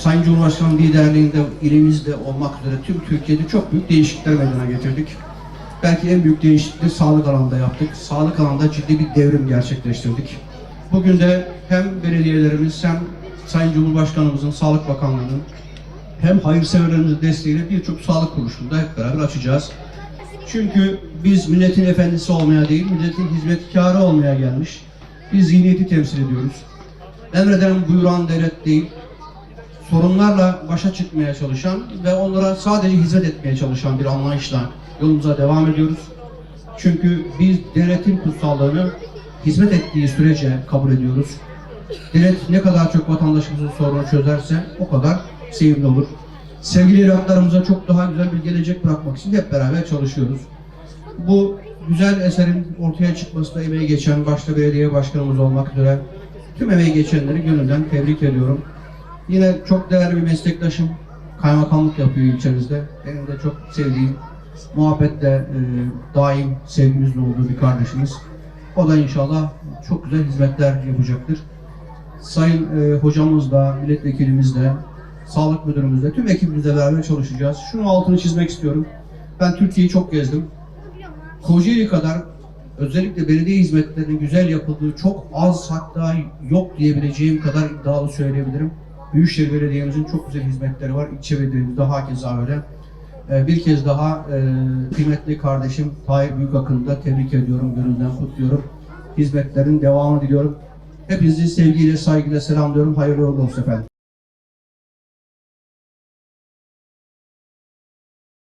Sayın Cumhurbaşkanı liderliğinde ilimizde olmak üzere tüm Türkiye'de çok büyük değişiklikler meydana getirdik. Belki en büyük değişikliği sağlık alanında yaptık. Sağlık alanında ciddi bir devrim gerçekleştirdik. Bugün de hem belediyelerimiz hem Sayın Cumhurbaşkanımızın, Sağlık Bakanlığı'nın hem hayırseverlerimizin desteğiyle birçok sağlık kuruluşunu da hep beraber açacağız. Çünkü biz milletin efendisi olmaya değil, milletin hizmetkarı olmaya gelmiş. Biz zihniyeti temsil ediyoruz. Emreden buyuran devlet değil, sorunlarla başa çıkmaya çalışan ve onlara sadece hizmet etmeye çalışan bir anlayışla yolumuza devam ediyoruz. Çünkü biz devletin kutsallığını hizmet ettiği sürece kabul ediyoruz. Devlet ne kadar çok vatandaşımızın sorunu çözerse o kadar sevimli olur. Sevgili evlatlarımıza çok daha güzel bir gelecek bırakmak için hep beraber çalışıyoruz. Bu güzel eserin ortaya çıkmasında emeği geçen başta belediye başkanımız olmak üzere tüm emeği geçenleri gönülden tebrik ediyorum. Yine çok değerli bir meslektaşım kaymakamlık yapıyor ilçemizde. Benim de çok sevdiğim, muhabbetle e, daim sevgimizle olduğu bir kardeşimiz. O da inşallah çok güzel hizmetler yapacaktır. Sayın e, hocamız da, milletvekilimiz de, sağlık müdürümüz de, tüm ekibimizle beraber çalışacağız. Şunu altını çizmek istiyorum. Ben Türkiye'yi çok gezdim. Kocaeli kadar özellikle belediye hizmetlerinin güzel yapıldığı çok az hatta yok diyebileceğim kadar iddialı söyleyebilirim. Büyükşehir Belediye'mizin çok güzel hizmetleri var. İlçe belediyemizde hakeza öyle. Ee, bir kez daha e, kıymetli kardeşim Tahir Büyükakın'ı da tebrik ediyorum, gönülden kutluyorum. Hizmetlerin devamını diliyorum. Hepinizi sevgiyle, saygıyla selamlıyorum. Hayırlı uğurlu olsun efendim.